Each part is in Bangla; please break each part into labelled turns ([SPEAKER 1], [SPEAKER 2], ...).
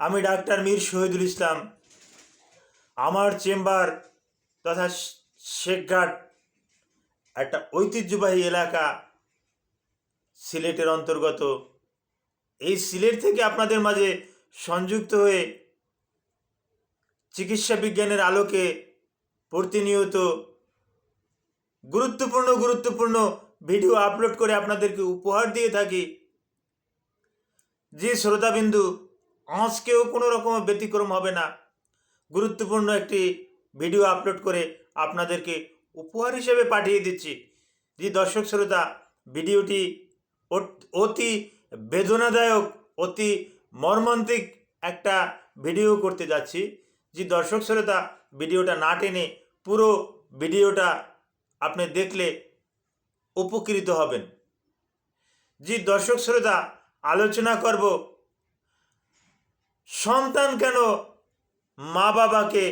[SPEAKER 1] আমি ডাক্তার মীর শহীদুল ইসলাম। আমার চেম্বার তথা শেখঘাট একটা ঐতিহ্যবাহী এলাকা সিলেটের অন্তর্গত। এই সিলেট থেকে আপনাদের মাঝে সংযুক্ত হয়ে চিকিৎসা বিজ্ঞানের আলোকে প্রতিনিয়ত গুরুত্বপূর্ণ গুরুত্বপূর্ণ ভিডিও আপলোড করে আপনাদেরকে উপহার দিয়ে থাকি। যে শ্রোতাবিন্দু আজকেও কোনো রকম ব্যতিক্রম হবে না। গুরুত্বপূর্ণ একটি ভিডিও আপলোড করে আপনাদেরকে উপহার হিসেবে পাঠিয়ে দিচ্ছি। যে দর্শক শ্রোতা, ভিডিওটি অত- বেদনাদায়ক, অতি মর্মান্তিক একটা ভিডিও করতে যাচ্ছি। যে দর্শক শ্রোতা, ভিডিওটা না টেনে পুরো ভিডিওটা আপনি দেখলে উপকৃত হবেন। জি, দর্শক শ্রোতা, আলোচনা করব, সন্তান কেন মা বাবাকে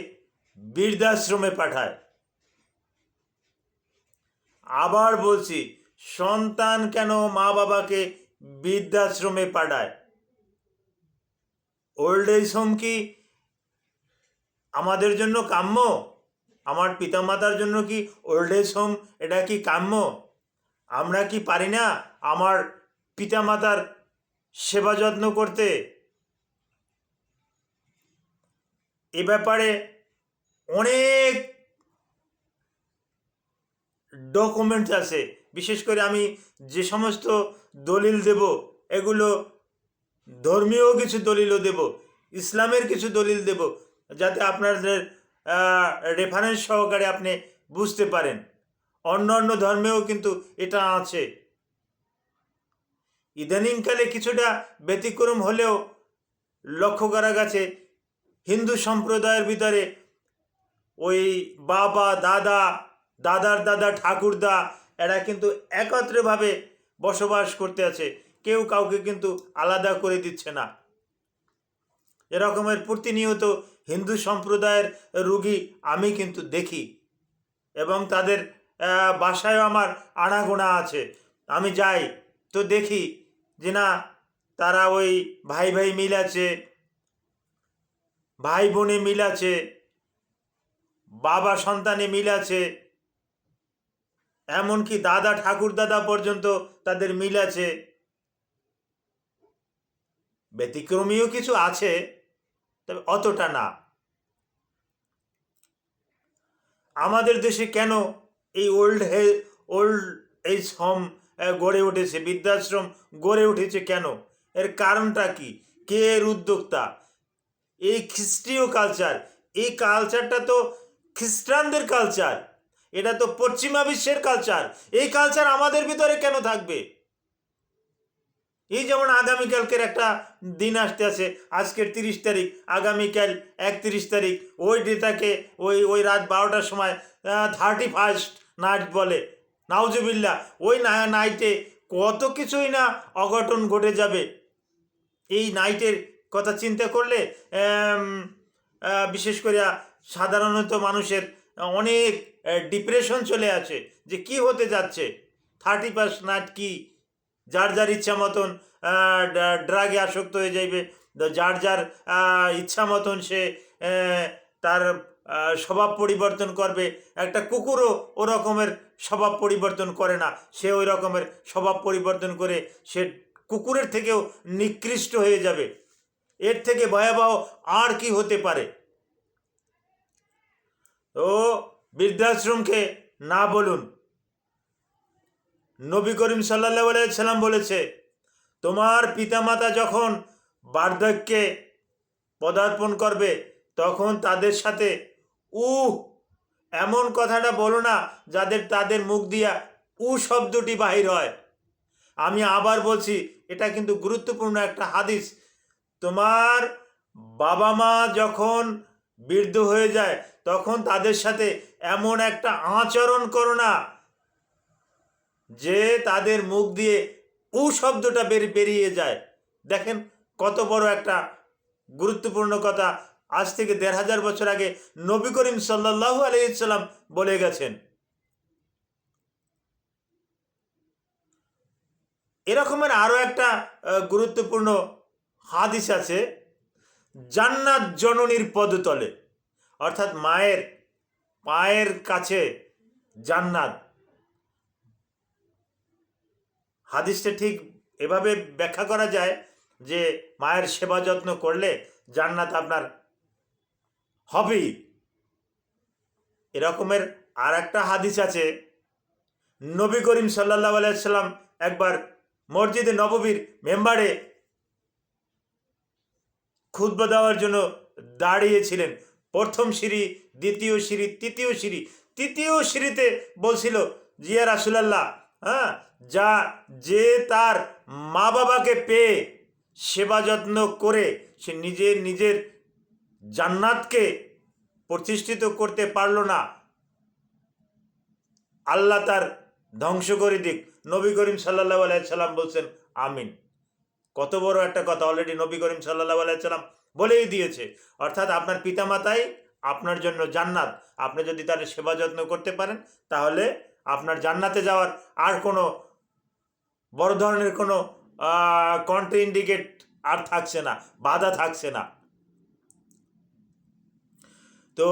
[SPEAKER 1] বৃদ্ধাশ্রমে পাঠায়? আবার বলছি, সন্তান কেন মা বাবাকে বৃদ্ধাশ্রমে পাঠায়? ওল্ড এজ হোম কি আমাদের জন্য কাম্য? আমার পিতামাতার জন্য কি ওল্ড এজ হোম এটা কি কাম্য? আমরা কি পারি না আমার পিতামাতার সেবা যত্ন করতে? এ ব্যাপারে অনেক ডকুমেন্টস আছে। বিশেষ করে আমি যে সমস্ত দলিল দেব, এগুলো ধর্মীয় কিছু দলিলও দেব, ইসলামের কিছু দলিল দেব, যাতে আপনাদের রেফারেন্স সহকারে আপনি বুঝতে পারেন। অন্য অন্য ধর্মেও কিন্তু এটা আছে। ইদানিংকালে কিছুটা ব্যতিক্রম হলেও লক্ষ্য করা গেছে, হিন্দু সম্প্রদায়ের ভিতরে ওই বাবা, দাদা, দাদার দাদা, ঠাকুরদা, এরা কিন্তু একত্রেভাবে বসবাস করতে আছে। কেউ কাউকে কিন্তু আলাদা করে দিচ্ছে না। এরকমের প্রতিনিয়ত হিন্দু সম্প্রদায়ের রুগী আমি কিন্তু দেখি এবং তাদের বাসায়ও আমার আনাগোনা আছে। আমি যাই। তো দেখি যে না, তারা ওই ভাই ভাই মিল আছে, ভাই বোনে মিল আছে, বাবা সন্তানে মিল আছে, এমনকি দাদা ঠাকুর দাদা পর্যন্ত তাদের মিল আছে। ব্যতিক্রমীয় কিছু আছে, তবে অতটা না। আমাদের দেশে কেন এই ওল্ড হে, ওল্ড এজ হোম গড়ে উঠেছে। বৃদ্ধাশ্রম গড়ে উঠেছে কেন? এর কারণটা কি? কে এর উদ্যোক্তা? এই খ্রিস্টীয় কালচার। এই কালচারটা তো খ্রিস্টানদের কালচার। এটা তো পশ্চিমা বিশ্বের কালচার। এই কালচার আমাদের ভিতরে কেন থাকবে? এই যেমন আগামীকালকের একটা দিন আসতে আছে, আজকের তিরিশ তারিখ, আগামীকাল একত্রিশ তারিখ। ওই ডেটাকে ওই ওই রাত বারোটার সময় থার্টি ফার্স্ট নাইট বলে। নাউজুবিল্লা ওই নাইটে কত কিছুই না অঘটন ঘটে যাবে। এই নাইটের কথা চিন্তা করলে বিশেষ করে সাধারণত মানুষের অনেক ডিপ্রেশন চলে আছে যে কি হতে যাচ্ছে। থার্টি ফার্স্ট নাইট কি? যার যার ইচ্ছা মতন ড্রাগে আসক্ত হয়ে যাইবে। যার যার ইচ্ছা মতন সে তার স্বভাব পরিবর্তন করবে। একটা কুকুরও ও রকমের স্বভাব পরিবর্তন করে না। সে ওই রকমের স্বভাব পরিবর্তন করে সে কুকুরের থেকেও নিকৃষ্ট হয়ে যাবে। এর থেকে ভয়াবহ আর কি হতে পারে? তো বৃদ্ধাশ্রমকে না বলুন। নবী করিম সাল্লাহ সাল্লাম বলেছে, তোমার পিতামাতা যখন বার্ধক্যে পদার্পণ করবে, তখন তাদের সাথে উহ, এমন কথাটা বলো না যাদের তাদের মুখ দিয়া উ শব্দটি বাহির হয়। আমি আবার বলছি, এটা কিন্তু গুরুত্বপূর্ণ একটা হাদিস। তোমার বাবা মা যখন বৃদ্ধ হয়ে যায়, তখন তাদের সাথে এমন একটা আচরণ করো না যে তাদের মুখ দিয়ে উ শব্দটা বেরিয়ে যায়। দেখেন কত বড় একটা গুরুত্বপূর্ণ কথা আজ থেকে দেড় হাজার বছর আগে নবী করিম সাল্লাহু আলাইসাল্লাম বলে গেছেন। এরকমের আরও একটা গুরুত্বপূর্ণ হাদিস আছে, জান্নাত জননীর পদতলে। অর্থাৎ মায়ের, পায়ের কাছে জান্নাত। হাদিসটা ঠিক এভাবে ব্যাখ্যা করা যায় যে মায়ের সেবা যত্ন করলে জান্নাত আপনার হবেই এরকমের আর একটা হাদিস আছে। নবী করিম সাল্লাহ আলাইসাল্লাম একবার মসজিদে নববীর মেম্বারে খুতবা দেওয়ার জন্য দাঁড়িয়েছিলেন। প্রথম সিঁড়ি, দ্বিতীয় সিঁড়ি, তৃতীয় সিঁড়ি, তৃতীয় সিঁড়িতে বলছিল, জিয়া রাসুলাল্লাহ হ্যাঁ যা, যে তার মা বাবাকে পেয়ে সেবা যত্ন করে, সে নিজের নিজের জান্নাতকে প্রতিষ্ঠিত করতে পারল না। আল্লাহ তার ধ্বংস করে দিক। নবী করিম সাল্লাহ আলাইসাল্লাম বলছেন, আমিন। কত বড় একটা কথা অলরেডি নবী করিম সাল্লাহ আলাইসাল্লাম বলেই দিয়েছে। অর্থাৎ আপনার পিতামাতাই আপনার জন্য জান্নাত। আপনি যদি তার সেবা যত্ন করতে পারেন, তাহলে আপনার জান্নাতে যাওয়ার আর কোনো বড় ধরনের কোনো কন্ট্রি ইন্ডিকেট আর থাকছে না, বাধা থাকছে না। তো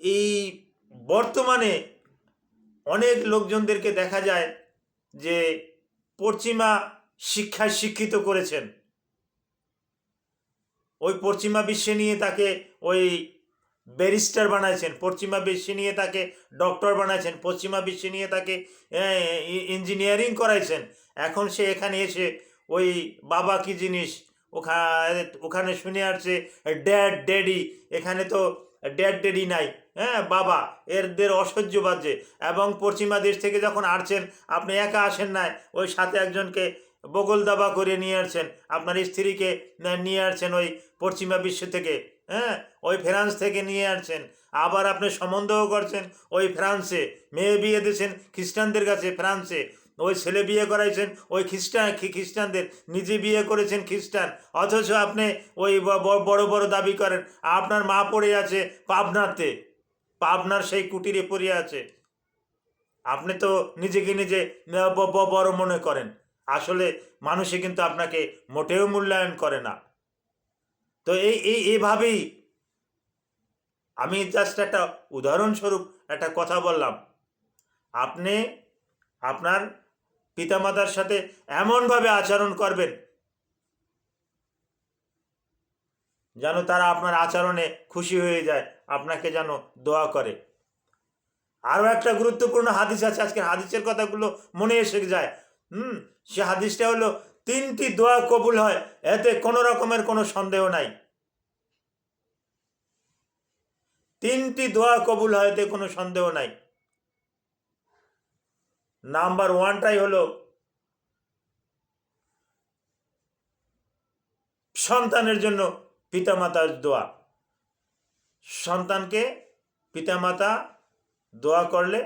[SPEAKER 1] এই বর্তমানে অনেক লোকজনদেরকে দেখা যায় যে পশ্চিমা শিক্ষায় শিক্ষিত করেছেন। ওই পশ্চিমা বিশ্বে নিয়ে তাকে ওই ব্যারিস্টার বানাইছেন, পশ্চিমা বিশ্বে নিয়ে তাকে ডক্টর বানাইছেন, পশ্চিমা বিশ্বে নিয়ে তাকে ইঞ্জিনিয়ারিং করাইছেন। এখন সে এখানে এসে ওই বাবা কি জিনিস ওখানে ওখানে শুনে আসছে ড্যাড ড্যাডি এখানে তো ড্যাড ড্যাডি নাই হ্যাঁ বাবা, এরদের অসহ্য বাজে। এবং পশ্চিমা দেশ থেকে যখন আসছেন, আপনি একা আসেন নাই, ওই সাথে একজনকে বগল দাবা করে নিয়ে আসছেন, আপনার স্ত্রীকে নিয়ে আসছেন ওই পশ্চিমা বিশ্ব থেকে হ্যাঁ ওই ফ্রান্স থেকে নিয়ে আসছেন। আবার আপনি সম্বন্ধও করছেন ওই ফ্রান্সে, মেয়ে বিয়ে দিয়েছেন খ্রিস্টানদের কাছে, ফ্রান্সে। ওই ছেলে বিয়ে করাইছেন, ওই খ্রিস্টান খ্রিস্টানদের, নিজে বিয়ে করেছেন খ্রিস্টান। অথচ আপনি ওই বড় বড় দাবি করেন, আপনার মা পড়ে আছে পাবনাতে, পাবনার সেই কুটিরে পড়ে আছে। আপনি তো নিজেকে নিজে বড় মনে করেন। আসলে মানুষে কিন্তু আপনাকে মোটেও মূল্যায়ন করে না। তো এই এই এইভাবেই আমি জাস্ট একটা উদাহরণস্বরূপ একটা কথা বললাম। আপনি, আপনার পিতামাতার সাথে এমনভাবে আচরণ করবেন যেন তারা আপনার আচরণে খুশি হয়ে যায়, আপনাকে যেন দোয়া করে। আরও একটা গুরুত্বপূর্ণ হাদিস আছে আজকে হাদিসের কথাগুলো মনে এসে যায়। হুম, সে হাদিসটা হলো, তিনটি দোয়া কবুল হয়, এতে কোনো রকমের কোনো সন্দেহ নাই। তিনটি দোয়া কবুল হয়, এতে কোনো সন্দেহ নাই। নাম্বার ওয়ানটাই হলো সন্তানের জন্য পিতামাতার দোয়া। সন্তানকে পিতামাতা দোয়া করলে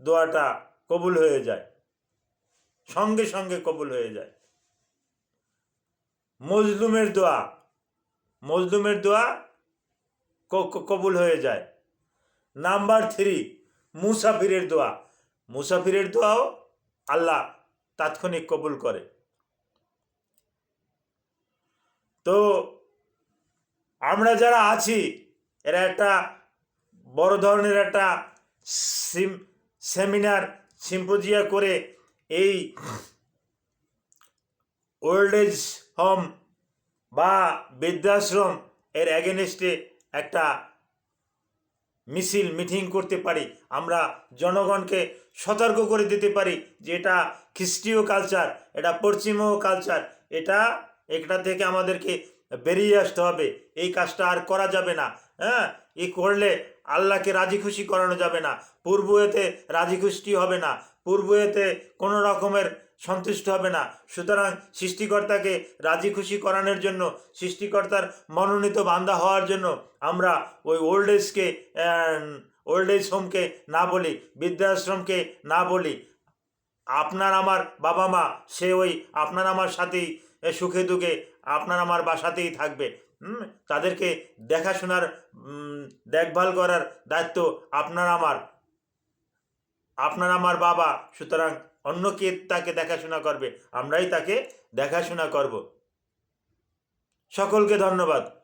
[SPEAKER 1] দোয়াটা কবুল হয়ে যায়, সঙ্গে সঙ্গে কবুল হয়ে যায়। মজলুমের দোয়া মজলুমের দোয়া কবুল হয়ে যায়। নাম্বার থ্রি, মুসাফিরের দোয়া। মুসাফিরের দোয়াও আল্লাহ তাৎক্ষণিক কবুল করে। তো আমরা যারা আছি, এরা একটা বড় ধরনের একটা সিম সেমিনার, সিম্পোজিয়া করে এই ওল্ড এজ হোম বা বৃদ্ধাশ্রম এর অ্যাগেনস্টে একটা মিছিল, মিটিং করতে পারি, আমরা জনগণকে সতর্ক করে দিতে পারি যে এটা খ্রিস্টীয় কালচার এটা পশ্চিমীয় কালচার এটা এটা থেকে আমাদেরকে বেরিয়ে আসতে হবে। এই কাজটা আর করা যাবে না হ্যাঁ? এই করলে আল্লাহকে রাজি খুশি করানো যাবে না, পূর্ব এতে রাজি খুশি হবে না, পূর্ব এতে কোনো রকমের সন্তুষ্ট হবে না। সুতরাং সৃষ্টিকর্তাকে রাজি খুশি করানোর জন্য, সৃষ্টিকর্তার মনোনীত বান্দা হওয়ার জন্য আমরা ওই ওল্ড এজকে ওল্ড এজ হোমকে না বলি বৃদ্ধাশ্রমকে না বলি। আপনার আমার বাবা মা, সে ওই আপনার আমার সাথেই সুখে দুঃখে আপনার আমার বাসাতেই থাকবে। তাদেরকে দেখাশোনার দেখভাল করার দায়িত্ব আপনার আমার। আপনার আমার বাবা, সুতরাং অন্য কে তাকে দেখাশোনা করবে? আমরাই তাকে দেখাশোনা করব। সকলকে ধন্যবাদ।